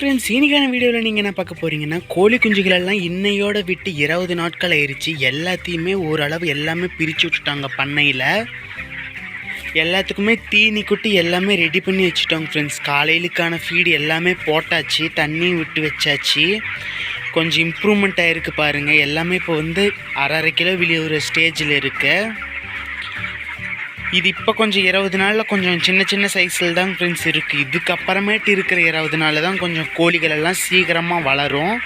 Friends இன்றைக்கான வீடியோவில் நீங்கள் என்ன பார்க்க போகிறீங்கன்னா கோழி குஞ்சுகள் எல்லாம் இன்னையோட விட்டு இருபது நாட்கள் ஆயிடுச்சு எல்லாத்தையுமே ஓரளவு எல்லாமே பிரித்து விட்டுட்டாங்க பண்ணையில். எல்லாத்துக்குமே தீனி குட்டி எல்லாமே ரெடி பண்ணி வச்சுட்டோங்க ஃப்ரெண்ட்ஸ் காலையிலுக்கான ஃபீடு எல்லாமே போட்டாச்சு தண்ணி விட்டு வச்சாச்சு. கொஞ்சம் இம்ப்ரூவ்மெண்ட் ஆகிருக்கு பாருங்கள் எல்லாமே இப்போ வந்து அரை அரை கிலோ விழுகிற ஸ்டேஜில் இருக்கு. இது இப்போ கொஞ்சம் இருபது நாளில் கொஞ்சம் சின்ன சின்ன சைஸில் தான் ஃப்ரெண்ட்ஸ் இருக்குது இதுக்கப்புறமேட்டு இருக்கிற இருபது நாளில் தான் கொஞ்சம் கோழிகள் எல்லாம் சீக்கிரமாக வளரும்.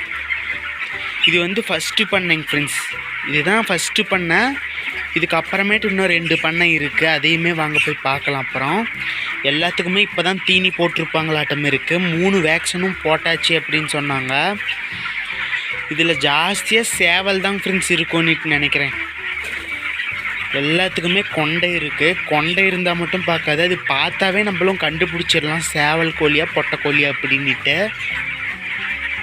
இது வந்து ஃபஸ்ட்டு பண்ணேங்க ஃப்ரெண்ட்ஸ் இதுதான் ஃபஸ்ட்டு பண்ணேன் இதுக்கப்புறமேட்டு இன்னும் ரெண்டு பண்ணை இருக்குது அதையுமே வாங்க போய் பார்க்கலாம் அப்புறம். எல்லாத்துக்குமே இப்போ தான் தீனி போட்டிருப்பாங்களாட்டம் இருக்குது மூணு வேக்சினும் போட்டாச்சு அப்படின்னு சொன்னாங்க. இதில் ஜாஸ்தியாக சேவல் தான் ஃப்ரெண்ட்ஸ் இருக்கும்னு நினைக்கிறேன். எல்லாத்துக்குமே கொண்டை இருக்குது கொண்டை இருந்தால் மட்டும் பார்க்காது. அது பார்த்தாவே நம்மளும் கண்டுபிடிச்சிடலாம். சேவல் கோழியா பொட்டை கோழியா அப்படின்ட்டு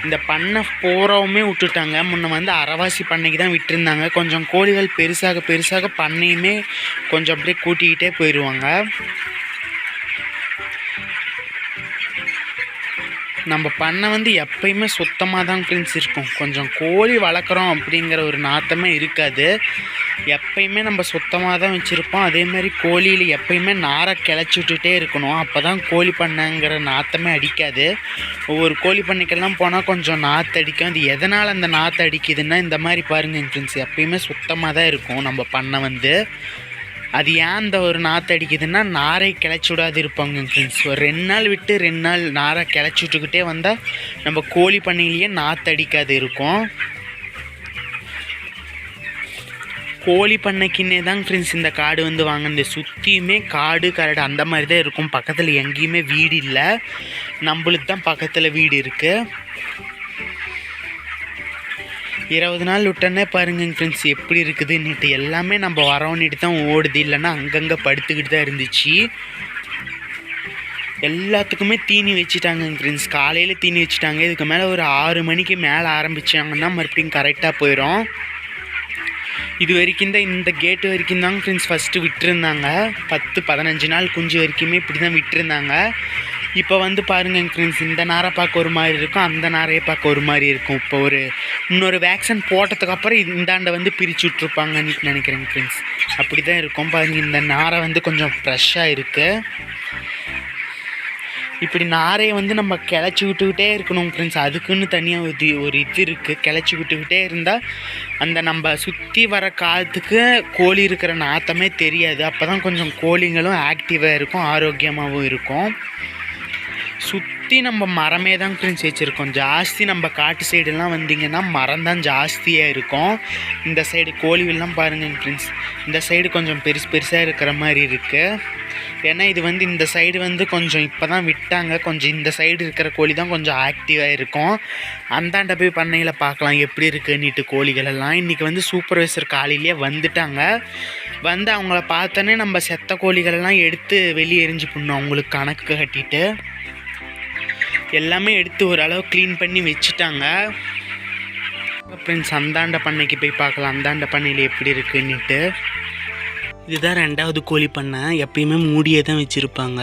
இந்த பண்ணை போகிறவுமே விட்டுட்டாங்க. முன்ன வந்து அரைவாசி பண்ணைக்கு தான் விட்டுருந்தாங்க. கொஞ்சம் கோழிகள் பெருசாக பெருசாக பண்ணையுமே கொஞ்சம் அப்படியே கூட்டிக்கிட்டே போயிடுவாங்க நம்ம பண்ணை வந்து எப்பயுமே சுத்தமாக தான் ஃப்ரெண்ட்ஸ் இருக்கும் கொஞ்சம் கோழி வளர்க்குறோம் அப்படிங்கிற ஒரு நாத்தமே இருக்காது. எப்பயுமே நம்ம சுத்தமாக தான் வச்சுருப்போம். அதே மாதிரி கோழியில் எப்பயுமே நாரை கிளச்சி விட்டுட்டே இருக்கணும். அப்போ தான் கோழி பண்ணைங்கிற நாத்தமே அடிக்காது. ஒவ்வொரு கோழி பண்ணைக்கெல்லாம் போனால் கொஞ்சம் நாற்று அடிக்கும். அது எதனால் அந்த நாற்று அடிக்குதுன்னா இந்த மாதிரி பாருங்க ஃப்ரெண்ட்ஸ் எப்பயுமே சுத்தமாக தான் இருக்கும் நம்ம பண்ணை வந்து. அது ஏன் அந்த ஒரு நாற்று அடிக்குதுன்னா நாரை கிளச்சி விடாது இருப்பாங்க ஃப்ரெண்ட்ஸ் ஒரு ரெண்டு நாள் விட்டு ரெண்டு நாள் நாரை கிளச்சி விட்டுக்கிட்டே வந்தால் நம்ம கோழி பண்ணையிலேயே நாற்று அடிக்காது இருக்கும். கோழி பண்ணைக்குன்னே தான் ஃப்ரெண்ட்ஸ் இந்த காடு வந்து வாங்கினது. சுற்றியுமே காடு கரடு அந்த மாதிரி தான் இருக்கும். பக்கத்தில் எங்கேயுமே வீடு இல்லை. நம்மளுக்கு தான் பக்கத்தில் வீடு இருக்குது இருபது நாள் விட்டோன்னே பாருங்க ஃப்ரெண்ட்ஸ் எப்படி இருக்குதுன்னுட்டு எல்லாமே நம்ம வரோன்னுட்டு தான் ஓடுது. இல்லைன்னா அங்கங்கே படுத்துக்கிட்டு தான் இருந்துச்சு. எல்லாத்துக்குமே தீனி வச்சுட்டாங்க ஃப்ரெண்ட்ஸ் காலையில் தீனி வச்சுட்டாங்க. இதுக்கு மேலே ஒரு ஆறு மணிக்கு மேலே ஆரம்பித்தாங்கன்னா மறுபடியும் கரெக்டாக போயிடும் இது வரைக்கும் தான் இந்த கேட்டு வரைக்கும் தாங்க ஃப்ரெண்ட்ஸ் ஃபஸ்ட்டு விட்டுருந்தாங்க. பத்து பதினஞ்சு நாள் குஞ்சு வரைக்குமே இப்படி தான் விட்டுருந்தாங்க. இப்போ வந்து பாருங்க ஃப்ரெண்ட்ஸ் இந்த நாரை பார்க்க ஒரு மாதிரி இருக்கும் அந்த நாரையை பார்க்க ஒரு மாதிரி இருக்கும். இப்போ ஒரு இன்னொரு வேக்சின் போட்டதுக்கப்புறம் இந்தாண்டை வந்து பிரித்து விட்ருப்பாங்கன்னு நினைக்கிறேங்க ஃப்ரெண்ட்ஸ் அப்படி தான் இருக்கும் பாருங்கள் இந்த நாரை வந்து கொஞ்சம் ஃப்ரெஷ்ஷாக இருக்குது இப்படி நாரையை வந்து நம்ம கிளச்சி விட்டுக்கிட்டே இருக்கணும் ஃப்ரெண்ட்ஸ் அதுக்குன்னு தனியாக ஒரு ஒரு இது இருக்குது கிளச்சி விட்டுக்கிட்டே இருந்தால் அந்த நம்ம சுற்றி வர காலத்துக்கு கோழி இருக்கிற நாத்தமே தெரியாது. அப்போ தான் கொஞ்சம் கோழிங்களும் ஆக்டிவாக இருக்கும் ஆரோக்கியமாகவும் இருக்கும். சுற்றி நம்ம மரமே தான் ஃப்ரெண்ட்ஸ் வச்சுருக்கோம் ஜாஸ்தி நம்ம காட்டு சைடுலாம் வந்தீங்கன்னா மரம் தான் ஜாஸ்தியாக இருக்கும். இந்த சைடு கோழிகள்லாம் பாருங்கள் ஃப்ரெண்ட்ஸ் இந்த சைடு கொஞ்சம் பெருசு பெருசாக இருக்கிற மாதிரி இருக்குது ஏன்னா இது வந்து இந்த சைடு வந்து கொஞ்சம் இப்போ தான் விட்டாங்க. கொஞ்சம் இந்த சைடு இருக்கிற கோழி தான் கொஞ்சம் ஆக்டிவாக இருக்கும். அந்தாண்ட போய் பண்ணையில் பார்க்கலாம் எப்படி இருக்குன்னுட்டு கோழிகள் எல்லாம். இன்றைக்கி வந்து சூப்பர்வைசர் காலையிலேயே வந்துட்டாங்க. வந்து அவங்கள பார்த்தோன்னே நம்ம செத்த கோழிகளெல்லாம் எடுத்து வெளியே எரிஞ்சு பண்ணோம். அவங்களுக்கு கணக்கு கட்டிட்டு. எல்லாமே எடுத்து ஓரளவு க்ளீன் பண்ணி வச்சுட்டாங்க. ஃப்ரெண்ட்ஸ் அந்தாண்ட பண்ணைக்கு போய் பார்க்கலாம். அந்தாண்ட பண்ணையில் எப்படி இருக்குன்னுட்டு. இதுதான் ரெண்டாவது கோழி பண்ணை. எப்பயுமே மூடியே தான் வச்சுருப்பாங்க.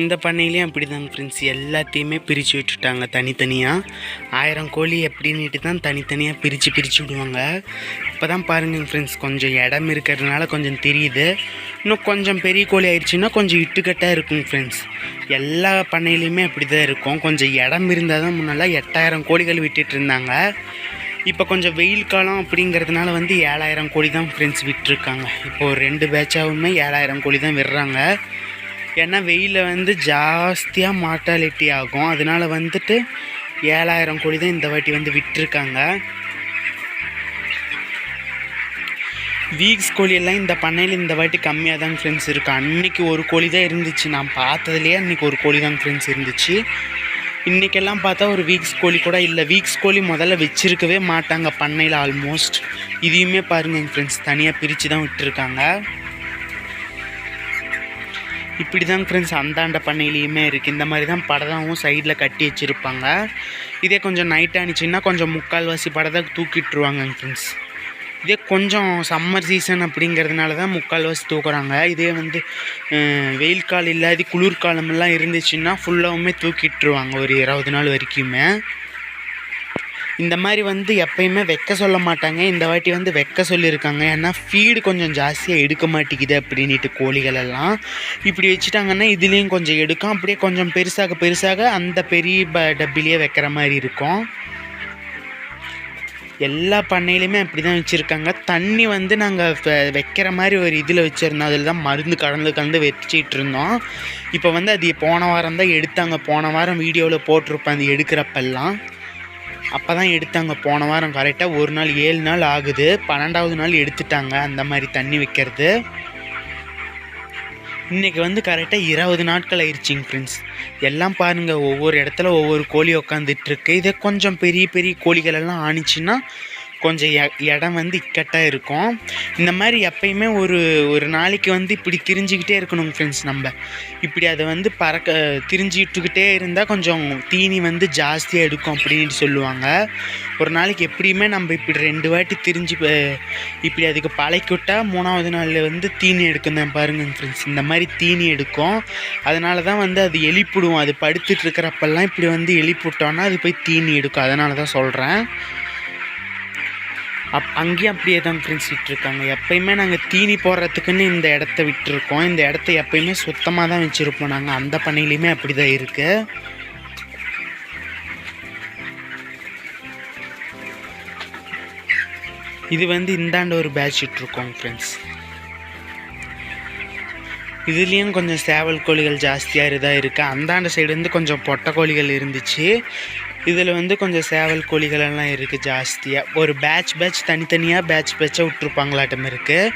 இந்த பண்ணையிலையும் அப்படி தாங்க ஃப்ரெண்ட்ஸ் எல்லாத்தையுமே பிரித்து விட்டுட்டாங்க தனித்தனியாக ஆயிரம் கோழி எப்படின்னுட்டு தான் தனித்தனியாக பிரித்து பிரித்து விடுவாங்க. இப்போ தான் பாருங்கள் ஃப்ரெண்ட்ஸ் கொஞ்சம் இடம் இருக்கிறதுனால கொஞ்சம் தெரியுது. இன்னும் கொஞ்சம் பெரிய கோழி ஆயிடுச்சுன்னா கொஞ்சம் இட்டுக்கட்டாக இருக்கும் ஃப்ரெண்ட்ஸ் எல்லா பண்ணையிலையுமே அப்படி தான் இருக்கும். கொஞ்சம் இடம் இருந்தால் தான் முன்னெல்லாம் எட்டாயிரம் கோழிகள் விட்டுட்டு இருந்தாங்க. இப்போ கொஞ்சம் வெயில் காலம் அப்படிங்கிறதுனால வந்து ஏழாயிரம் கோழி தான் ஃப்ரெண்ட்ஸ் விட்டுருக்காங்க. இப்போ ஒரு ரெண்டு பேட்சாகவுமே ஏழாயிரம் கோழி தான் விடுறாங்க. ஏன்னா வெயிலில் வந்து ஜாஸ்தியாக மார்ட்டாலிட்டி ஆகும். அதனால வந்துட்டு ஏழாயிரம் கோழி தான் இந்த வாட்டி வந்து விட்டுருக்காங்க. வீக்ஸ் கோழியெல்லாம் இந்த பண்ணையில் இந்த வாட்டி கம்மியாக தான் ஃப்ரெண்ட்ஸ் இருக்குது அன்றைக்கி ஒரு கோழி தான் இருந்துச்சு. நான் பார்த்ததுலேயே அன்றைக்கி ஒரு கோழி தான் ஃப்ரெண்ட்ஸ் இருந்துச்சு. இன்றைக்கெல்லாம் பார்த்தா ஒரு வீக்ஸ் கோழி கூட இல்லை. வீக்ஸ் கோழி முதல்ல வச்சுருக்கவே மாட்டாங்க பண்ணையில் ஆல்மோஸ்ட் இதையுமே பாருங்கள் ஃப்ரெண்ட்ஸ் தனியாக பிரித்து தான் விட்டுருக்காங்க. இப்படி தான் ஃப்ரெண்ட்ஸ் அந்தாண்ட பண்ணையிலையுமே இருக்குது இந்த மாதிரி தான் படதாவும் சைடில் கட்டி வச்சுருப்பாங்க. இதே கொஞ்சம் நைட் ஆனிச்சுன்னா கொஞ்சம் முக்கால்வாசி படத்தை தூக்கிட்டுருவாங்க ஃப்ரெண்ட்ஸ் இதே கொஞ்சம் சம்மர் சீசன் அப்படிங்கிறதுனால தான் முக்கால்வாசி தூக்குறாங்க. இதே வந்து வெயில் காலம் இல்லாத குளிர்காலமெல்லாம் இருந்துச்சுன்னா ஃபுல்லாகவுமே தூக்கிட்டுருவாங்க ஒரு இருபது நாள் வரைக்குமே. இந்த மாதிரி வந்து எப்பயுமே வைக்க சொல்ல மாட்டாங்க. இந்த வாட்டி வந்து வைக்க சொல்லியிருக்காங்க. ஏன்னா ஃபீடு கொஞ்சம் ஜாஸ்தியாக எடுக்க மாட்டேங்குது அப்படின்ட்டு கோழிகள் எல்லாம். இப்படி வச்சுட்டாங்கன்னா இதுலேயும் கொஞ்சம் எடுக்கும். அப்படியே கொஞ்சம் பெருசாக பெருசாக அந்த பெரிய ப டப்பிலேயே வைக்கிற மாதிரி இருக்கும். எல்லா பண்ணையிலையுமே அப்படி தான் வச்சுருக்காங்க. தண்ணி வந்து நாங்கள் வைக்கிற மாதிரி ஒரு இதில் வச்சுருந்தோம். அதில் தான் மருந்து கலந்து கலந்து வச்சிட்டு இருந்தோம். இப்போ வந்து அது போன வாரம் தான் எடுத்தாங்க. போன வாரம் வீடியோவில் போட்டிருப்பேன். அது எடுக்கிறப்பெல்லாம். அப்போ தான் எடுத்தாங்க. போன வாரம் கரெக்டாக ஒரு நாள் ஏழு நாள் ஆகுது. பன்னெண்டாவது நாள் எடுத்துட்டாங்க அந்த மாதிரி தண்ணி வைக்கிறது. இன்றைக்கி வந்து கரெக்டாக இருபது நாட்கள் ஆயிடுச்சிங்க ஃப்ரெண்ட்ஸ் எல்லாம் பாருங்கள் ஒவ்வொரு இடத்துல ஒவ்வொரு கோழி உட்காந்துட்ருக்கு இதே கொஞ்சம் பெரிய பெரிய கோழிகளெல்லாம் ஆணிச்சுன்னா கொஞ்சம் எ- இடம் வந்து இக்கட்டாக இருக்கும். இந்த மாதிரி எப்பயுமே ஒரு ஒரு நாளைக்கு வந்து இப்படி திரிஞ்சுக்கிட்டே இருக்கணும் ஃப்ரெண்ட்ஸ் நம்ம. இப்படி அதை வந்து பறக்க திரிஞ்சிட்டுக்கிட்டே இருந்தால் கொஞ்சம் தீனி வந்து ஜாஸ்தியாக எடுக்கும் அப்படின்னு சொல்லுவாங்க. ஒரு நாளைக்கு எப்படியுமே நம்ம இப்படி ரெண்டு வாட்டி திரிஞ்சு இப்படி அதுக்கு பழக்கிவிட்டா மூணாவது நாளில் வந்து தீனி எடுக்கும் தான் பாருங்க ஃப்ரெண்ட்ஸ் இந்த மாதிரி தீனி எடுக்கும். அதனால தான் வந்து அது எழுப்பிடுவோம் அது படுத்துட்டு இருக்கிறப்பெல்லாம் இப்படி வந்து எழுப்பி விட்டோன்னா அது போய் தீனி எடுக்கும். அதனால தான் சொல்கிறேன் அப் அங்கேயும் அப்படியே தான் ஃப்ரெண்ட்ஸ் விட்டுருக்காங்க. எப்பயுமே நாங்கள் தீனி போடுறதுக்குன்னு இந்த இடத்த விட்டுருக்கோம். இந்த இடத்த எப்பயுமே சுத்தமாக தான் வச்சுருப்போம். நாங்கள் அந்த பண்ணையிலையுமே அப்படி தான் இருக்குது இது வந்து இந்தாண்ட ஒரு பேட்ச் விட்டுருக்கோம் ஃப்ரெண்ட்ஸ் இதுலேயும் கொஞ்சம் சேவல் கோழிகள் ஜாஸ்தியாக இதாக இருக்குது அந்தாண்ட சைடு வந்து கொஞ்சம் பொட்டை கோழிகள் இருந்துச்சு. இதில் வந்து கொஞ்சம் சேவல் கோழிகள் எல்லாம் இருக்குது ஜாஸ்தியாக ஒரு பேட்ச் பேட்ச் தனித்தனியாக பேட்ச் பேட்சாக விட்ருப்பாங்களாட்டம் இருக்குது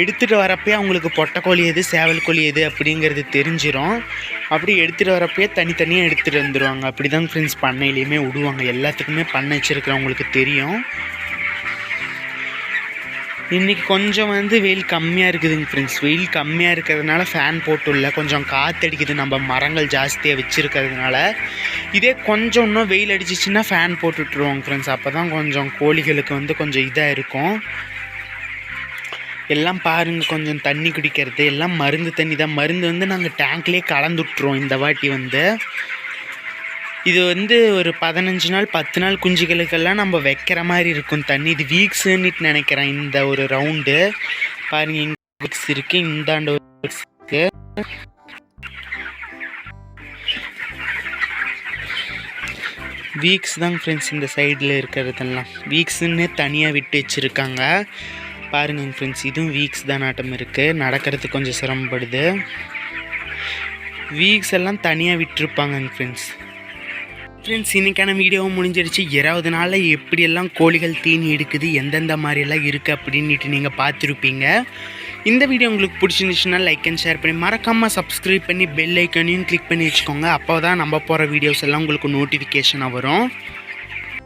எடுத்துகிட்டு வரப்பே அவங்களுக்கு பொட்டை கோழி எது சேவல் கோழி எது அப்படிங்கிறது தெரிஞ்சிடும் அப்படி எடுத்துகிட்டு வரப்பே தனித்தனியாக எடுத்துகிட்டு வந்துடுவாங்க அப்படி தான் ஃப்ரெண்ட்ஸ் பண்ணையிலையுமே விடுவாங்க. எல்லாத்துக்குமே பண்ணை வச்சுருக்கிறவங்களுக்கு தெரியும். இன்றைக்கி கொஞ்சம் வந்து வெயில் கம்மியாக இருக்குதுங்க ஃப்ரெண்ட்ஸ் வெயில் கம்மியாக இருக்கிறதுனால ஃபேன் போட்டுள்ள கொஞ்சம் காற்றடிக்குது நம்ம மரங்கள் ஜாஸ்தியாக வச்சுருக்கிறதுனால. இதே கொஞ்சம் இன்னும் வெயில் அடிச்சிச்சின்னா ஃபேன் போட்டுட்ருவோங்க ஃப்ரெண்ட்ஸ் அப்போ தான் கொஞ்சம் கோழிகளுக்கு வந்து கொஞ்சம் இதாக இருக்கும். எல்லாம் பாருங்கள் கொஞ்சம் தண்ணி குடிக்கிறது. எல்லாம் மருந்து தண்ணி தான். மருந்து வந்து நாங்கள் டேங்க்லேயே கலந்துட்டுருவோம் இந்த வாட்டி வந்து. இது வந்து ஒரு பதினஞ்சு நாள் பத்து நாள் குஞ்சுகளுக்கெல்லாம் நம்ம வைக்கிற மாதிரி இருக்கும் தண்ணி. இது வீக்ஸுன்னுட்டு நினைக்கிறேன் இந்த ஒரு ரவுண்டு பாருங்க இங்கே வீக்ஸ் இருக்குது இந்தாண்ட ஒரு வீக்ஸ் வீக்ஸ் தான் ஃப்ரெண்ட்ஸ் இந்த சைடில் இருக்கிறதெல்லாம். வீக்ஸுன்னு தனியாக விட்டு வச்சுருக்காங்க. பாருங்க ஃப்ரெண்ட்ஸ் இதுவும் வீக்ஸ் தான் ஆட்டம் இருக்குது நடக்கிறதுக்கு கொஞ்சம் சிரமப்படுது. வீக்ஸ் எல்லாம் தனியாக விட்டுருப்பாங்க ஃப்ரெண்ட்ஸ் ஃப்ரெண்ட்ஸ் இன்றைக்கான வீடியோவும் முடிஞ்சிருச்சு. இருபது நாளில் எப்படியெல்லாம் கோழிகள் தீனி எடுக்குது எந்தெந்த மாதிரியெல்லாம் இருக்குது அப்படின்ட்டு நீங்கள் பார்த்துருப்பீங்க. இந்த வீடியோ உங்களுக்கு பிடிச்சிருந்துச்சுன்னா லைக் அண்ட் ஷேர் பண்ணி மறக்காமல் சப்ஸ்கிரைப் பண்ணி பெல் ஐக்கனையும் கிளிக் பண்ணி வச்சுக்கோங்க. அப்போ தான் நம்ம போகிற வீடியோஸ் எல்லாம் உங்களுக்கு நோட்டிஃபிகேஷனாக வரும்.